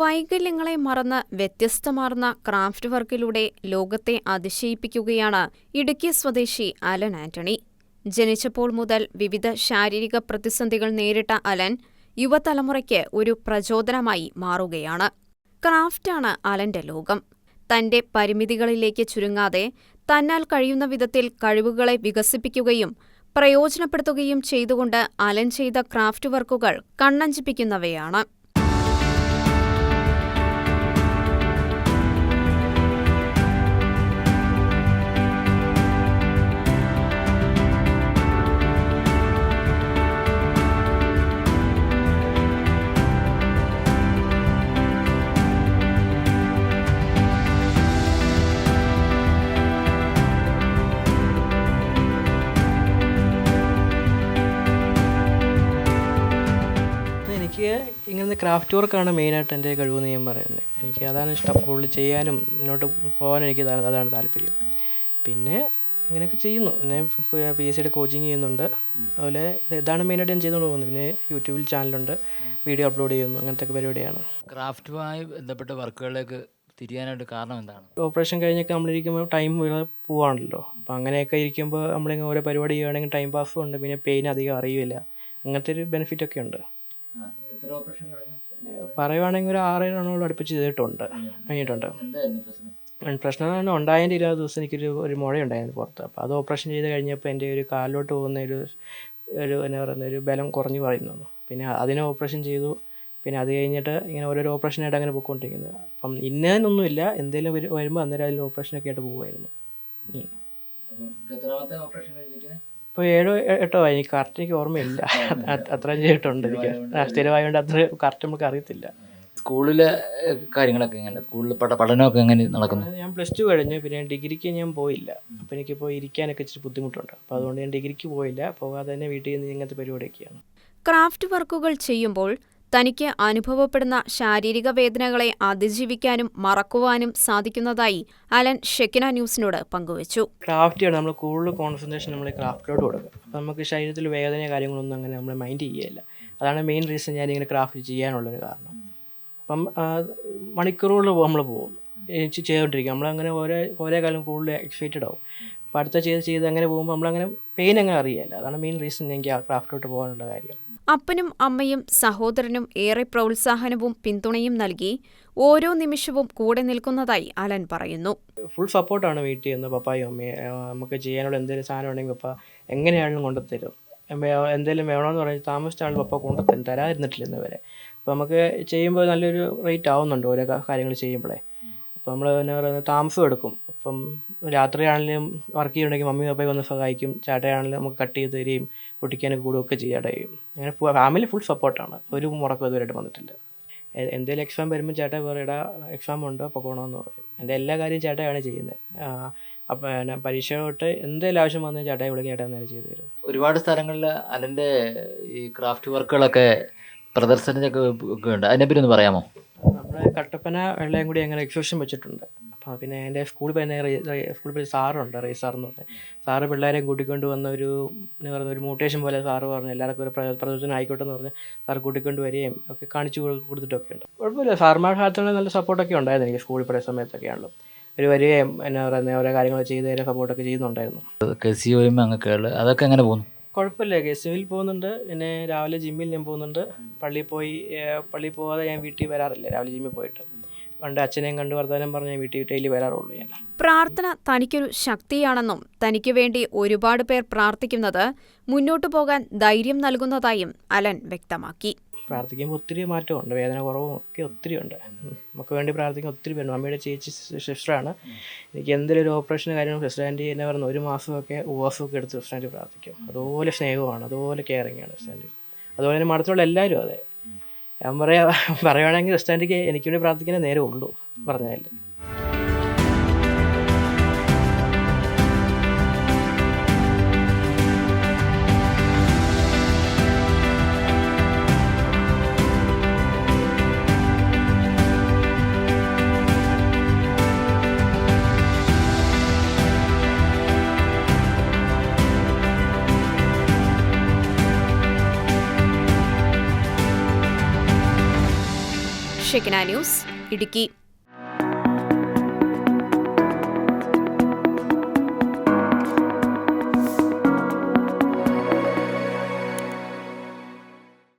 വൈകല്യങ്ങളെ മറന്ന് വ്യത്യസ്തമാർന്ന ക്രാഫ്റ്റ് വർക്കിലൂടെ ലോകത്തെ അതിശയിപ്പിക്കുകയാണ് ഇടുക്കി സ്വദേശി അലൻ ആന്റണി. ജനിച്ചപ്പോൾ മുതൽ വിവിധ ശാരീരിക പ്രതിസന്ധികൾ നേരിട്ട അലൻ യുവതലമുറയ്ക്ക് ഒരു പ്രചോദനമായി മാറുകയാണ്. ക്രാഫ്റ്റാണ് അലന്റെ ലോകം. തന്റെ പരിമിതികളിലേക്ക് ചുരുങ്ങാതെ തന്നാൽ കഴിയുന്ന വിധത്തിൽ കഴിവുകളെ വികസിപ്പിക്കുകയും പ്രയോജനപ്പെടുത്തുകയും ചെയ്തുകൊണ്ട് അലൻ ചെയ്ത ക്രാഫ്റ്റ് വർക്കുകൾ കണ്ണഞ്ചിപ്പിക്കുന്നവയാണ്. ഇങ്ങനത്തെ ക്രാഫ്റ്റ് വർക്കാണ് മെയിനായിട്ട് എന്റെ കഴിവെന്ന് ഞാൻ പറയുന്നത്. എനിക്ക് അതാണ് ഇഷ്ടം. കൂടുതൽ ചെയ്യാനും മുന്നോട്ട് പോകാനും എനിക്ക് അതാണ് താല്പര്യം. പിന്നെ ഇങ്ങനെയൊക്കെ ചെയ്യുന്നു. ഞാൻ പി എസ് സിയുടെ കോച്ചിങ് ചെയ്യുന്നുണ്ട്. അതുപോലെ ഇത് ഇതാണ് മെയിനായിട്ട് ഞാൻ ചെയ്തുകൊണ്ട് പോകുന്നത്. പിന്നെ യൂട്യൂബിൽ ചാനലുണ്ട് വീഡിയോ അപ്ലോഡ് ചെയ്യുന്നു. അങ്ങനത്തെ പരിപാടിയാണ്. ക്രാഫ്റ്റുമായി ബന്ധപ്പെട്ട വർക്കുകളിലേക്ക് തിരിയാനായിട്ട് കാരണം എന്താണ്? ഓപ്പറേഷൻ കഴിഞ്ഞൊക്കെ നമ്മളിരിക്കുമ്പോൾ ടൈം പോവാണല്ലോ. അപ്പോൾ അങ്ങനെയൊക്കെ ഇരിക്കുമ്പോൾ നമ്മളിങ്ങനെ ഓരോ പരിപാടി ചെയ്യുകയാണെങ്കിൽ ടൈം പാസ്സും ഉണ്ട്. പിന്നെ പെയിൻ അധികം അറിയില്ല. അങ്ങനത്തെ ഒരു ബെനിഫിറ്റ് ഒക്കെ ഉണ്ട്. പറയുവാണെങ്കിൽ ഒരു ആറ് എണ്ണോളം അടുപ്പിച്ച് ചെയ്തിട്ടുണ്ട്. കഴിഞ്ഞിട്ടുണ്ട്. പ്രശ്നം? ഉണ്ടായതിന്റെ ഇരുപത് ദിവസം എനിക്കൊരു ഒരു മുഴയുണ്ടായിരുന്നു പുറത്ത്. അപ്പോൾ അത് ഓപ്പറേഷൻ ചെയ്ത് കഴിഞ്ഞപ്പോൾ എന്റെ ഒരു കാലിലോട്ട് പോകുന്ന ഒരു ഒരു എന്നാ പറയുന്ന ഒരു ബലം കുറഞ്ഞു പറയുന്നു. പിന്നെ അതിനെ ഓപ്പറേഷൻ ചെയ്തു. പിന്നെ അത് കഴിഞ്ഞിട്ട് ഇങ്ങനെ ഓരോരോ ഓപ്പറേഷനായിട്ട് അങ്ങനെ പോയിക്കൊണ്ടിരിക്കുന്നത് അപ്പം ഇന്നതിനൊന്നുമില്ല എന്തെങ്കിലും വരു വരുമ്പോൾ അന്നേരം അതിൽ ഓപ്പറേഷനൊക്കെ ആയിട്ട് പോകുമായിരുന്നു ഇപ്പോൾ ഏഴോ എട്ടോ ആയി. കറക്റ്റ് എനിക്ക് ഓർമ്മയില്ല. അത് അത്രയും ചെയ്തിട്ടുണ്ട് എനിക്ക്. സ്ഥിരമായതുകൊണ്ട് അത്ര കറക്റ്റ് നമുക്ക് അറിയത്തില്ല. സ്കൂളിലെ കാര്യങ്ങളൊക്കെ എങ്ങനെ? സ്കൂളിൽ പഠ പഠനമൊക്കെ എങ്ങനെ നടക്കുന്നു? ഞാൻ പ്ലസ് ടു കഴിഞ്ഞു. പിന്നെ ഡിഗ്രിക്ക് ഞാൻ പോയില്ല. അപ്പോൾ എനിക്കിപ്പോൾ ഇരിക്കാനൊക്കെ ഇച്ചിരി ബുദ്ധിമുട്ടുണ്ട്. അപ്പോൾ അതുകൊണ്ട് ഞാൻ ഡിഗ്രിക്ക് പോയില്ല. പോകാതെ തന്നെ വീട്ടിൽ നിന്ന് ഇങ്ങനത്തെ പരിപാടിയൊക്കെയാണ്. ക്രാഫ്റ്റ് വർക്കുകൾ ചെയ്യുമ്പോൾ തനിക്ക് അനുഭവപ്പെടുന്ന ശാരീരിക വേദനകളെ അതിജീവിക്കാനും മറക്കുവാനും സാധിക്കുന്നതായി അലൻ ഷെക്കിന ന്യൂസിനോട് പങ്കുവച്ചു. ക്രാഫ്റ്റ് ചെയ്യണം. നമ്മൾ കൂടുതൽ കോൺസെൻട്രേഷൻ നമ്മൾ ക്രാഫ്റ്റിലോട്ട് കൊടുക്കും അപ്പോൾ നമുക്ക് ശരീരത്തിൽ വേദന കാര്യങ്ങളൊന്നും അങ്ങനെ നമ്മൾ മൈൻഡ് ചെയ്യുകയില്ല അതാണ് മെയിൻ റീസൺ ഞാൻ ഇങ്ങനെ ക്രാഫ്റ്റ് ചെയ്യാനുള്ളൊരു കാരണം. അപ്പം മണിക്കൂറുകൾ നമ്മൾ പോകും. ചെയ്തുകൊണ്ടിരിക്കും. നമ്മളങ്ങനെ ഓരോ ഓരോ കാലം കൂടുതൽ എക്സൈറ്റഡ് ആവും. അപ്പോൾ അടുത്ത ചെയ്ത് ചെയ്ത് അങ്ങനെ പോകുമ്പോൾ നമ്മളങ്ങനെ പെയിൻ അങ്ങനെ അറിയില്ല അതാണ് മെയിൻ റീസൺ എനിക്ക് ആ ക്രാഫ്റ്റിലോട്ട് പോകാനുള്ള കാര്യം. അപ്പനും അമ്മയും സഹോദരനും ഏറെ പ്രോത്സാഹനവും പിന്തുണയും നൽകി ഓരോ നിമിഷവും കൂടെ നിൽക്കുന്നതായി അലൻ പറയുന്നു. ഫുൾ സപ്പോർട്ടാണ് വീട്ടിൽ നിന്ന് പപ്പായും അമ്മയും. നമുക്ക് ചെയ്യാനുള്ള എന്തെങ്കിലും സാധനം ഉണ്ടെങ്കിൽ പപ്പ എങ്ങനെയാണെങ്കിലും കൊണ്ടുത്തരും എന്തെങ്കിലും വേണമെന്ന് പറഞ്ഞ് താമസിച്ചാണ് പപ്പ കൊണ്ടുത്തരും തരാതിരുന്നിട്ടില്ല ഇന്ന് വരെ. അപ്പോൾ നമുക്ക് ചെയ്യുമ്പോൾ നല്ലൊരു റേറ്റ് ആവുന്നുണ്ട് ഓരോ കാര്യങ്ങൾ ചെയ്യുമ്പോഴേ. അപ്പോൾ നമ്മൾ എന്നാ പറയുന്നത് താമസം എടുക്കും. അപ്പം രാത്രിയാണെങ്കിലും വർക്ക് ചെയ്യുന്നുണ്ടെങ്കിൽ മമ്മി പപ്പയ്ക്ക് വന്ന് സഹായിക്കും. ചേട്ടയാണെങ്കിലും നമുക്ക് കട്ട് ചെയ്ത് തരികയും പൊട്ടിക്കാനൊക്കെ കൂടുകയൊക്കെ ചെയ്യും. അങ്ങനെ ഫാമിലി ഫുൾ സപ്പോർട്ടാണ് ഒരു മുടക്കം ഇതുവരെയായിട്ട് വന്നിട്ടില്ല. എന്തെങ്കിലും എക്സാം വരുമ്പോൾ ചേട്ടൻ വേറെ ഇടാ എക്സാം ഉണ്ട്? പൊക്കോണമെന്ന് പറയും. എന്റെ എല്ലാ കാര്യവും ചേട്ടയാണ് ചെയ്യുന്നത്. അപ്പം ഞാൻ പരീക്ഷ തൊട്ട് എന്തെങ്കിലും ആവശ്യം വന്നാൽ ചേട്ടയെ വിളിക്കും ചേട്ടൻ നേരെ ചെയ്തു തരും. ഒരുപാട് സ്ഥലങ്ങളിൽ അലന്റെ ഈ ക്രാഫ്റ്റ് വർക്കുകളൊക്കെ പ്രദർശനമൊക്കെ ഉണ്ട് അതിനെപ്പറ്റി ഒന്ന് പറയാമോ? കട്ടപ്പന വെള്ളയും കൂടി അങ്ങനെ എക്സിബിഷൻ വെച്ചിട്ടുണ്ട്. അപ്പോൾ പിന്നെ എന്റെ സ്കൂളിൽ പിന്നെ സ്കൂളിൽ പോയി സാറുണ്ട് റേ സാർ എന്ന് പറഞ്ഞു. സാറ് പിള്ളേരെ കൂട്ടിക്കൊണ്ട് വന്ന ഒരു എന്ന് പറയുന്ന ഒരു മോട്ടിവേഷൻ പോലെ സാറ് പറഞ്ഞു. എല്ലാവർക്കും ഒരു പ്ര- പ്രചോദനം ആയിക്കോട്ടെ എന്ന് പറഞ്ഞ് സാർ കൂട്ടിക്കൊണ്ട് വരികയും ഒക്കെ കാണിച്ചു കൊടു- കൊടുത്തിട്ടൊക്കെ ഉണ്ട്. കുഴപ്പമില്ല സാർമാരുടെ ഭാഗത്തുനിന്ന് നല്ല സപ്പോർട്ടൊക്കെ ഉണ്ടായിരുന്നു എനിക്ക് സ്കൂളിൽ പഠിച്ച സമയത്തൊക്കെ ആണല്ലോ. ഒരു വരികയും എന്നാ പറയുന്നത് ഓരോ കാര്യങ്ങൾ ചെയ്ത് തരാൻ സപ്പോർട്ടൊക്കെ ചെയ്യുന്നുണ്ടായിരുന്നു. അതൊക്കെ എങ്ങനെ പോകുന്നു? കുഴപ്പമില്ല. ഗസ്റ്റിൽ പോകുന്നുണ്ട്. പിന്നെ രാവിലെ ജിമ്മിൽ ഞാൻ പോകുന്നുണ്ട്. പള്ളിയിൽ പോയി പള്ളി പള്ളിയിൽ പോകാതെ ഞാൻ വീട്ടിൽ വരാറില്ല. രാവിലെ ജിമ്മിൽ പോയിട്ട്. പണ്ട് അച്ഛനെയും കണ്ട് വർത്തമാനം പറഞ്ഞ് ഞാൻ വീട്ടിൽ ഡെയിലി വരാറുള്ളൂ ഞാൻ. പ്രാർത്ഥന തനിക്കൊരു ശക്തിയാണെന്നും തനിക്ക് വേണ്ടി ഒരുപാട് പേർ പ്രാർത്ഥിക്കുന്നത് മുന്നോട്ടു പോകാൻ ധൈര്യം നൽകുന്നതായും അലൻ വ്യക്തമാക്കി. പ്രാർത്ഥിക്കുമ്പോൾ ഒത്തിരി മാറ്റമുണ്ട്. വേദന കുറവും ഒക്കെ ഒത്തിരി ഉണ്ട് നമുക്ക് വേണ്ടി പ്രാർത്ഥിക്കാൻ ഒത്തിരി പേരുണ്ട്. അമ്മയുടെ ചേച്ചി സിസ്റ്ററാണ്. എനിക്ക് എന്തെങ്കിലും ഒരു ഓപ്പറേഷൻ കാര്യം സിസ്റ്റർ ആന്റി എന്നെ പറഞ്ഞ ഒരു മാസമൊക്കെ ഉപവാസമൊക്കെ എടുത്ത് സിസ്റ്റർ ആന്റി പ്രാർത്ഥിക്കും. അതുപോലെ സ്നേഹമാണ്. അതുപോലെ കെയറിങ് ആണ് സിസ്റ്റർ ആന്റി. അതുപോലെ തന്നെ മഠത്തിലുള്ള എല്ലാവരും അതെ. ഞാൻ പറയാ പറയുവാണെങ്കിൽ സിസ്റ്റർ ആന്റിക്ക് എനിക്ക് വേണ്ടി പ്രാർത്ഥിക്കാനേ നേരെ ഉള്ളൂ പറഞ്ഞാൽ ഷെക്കിന ന്യൂസ് ഇടുക്കി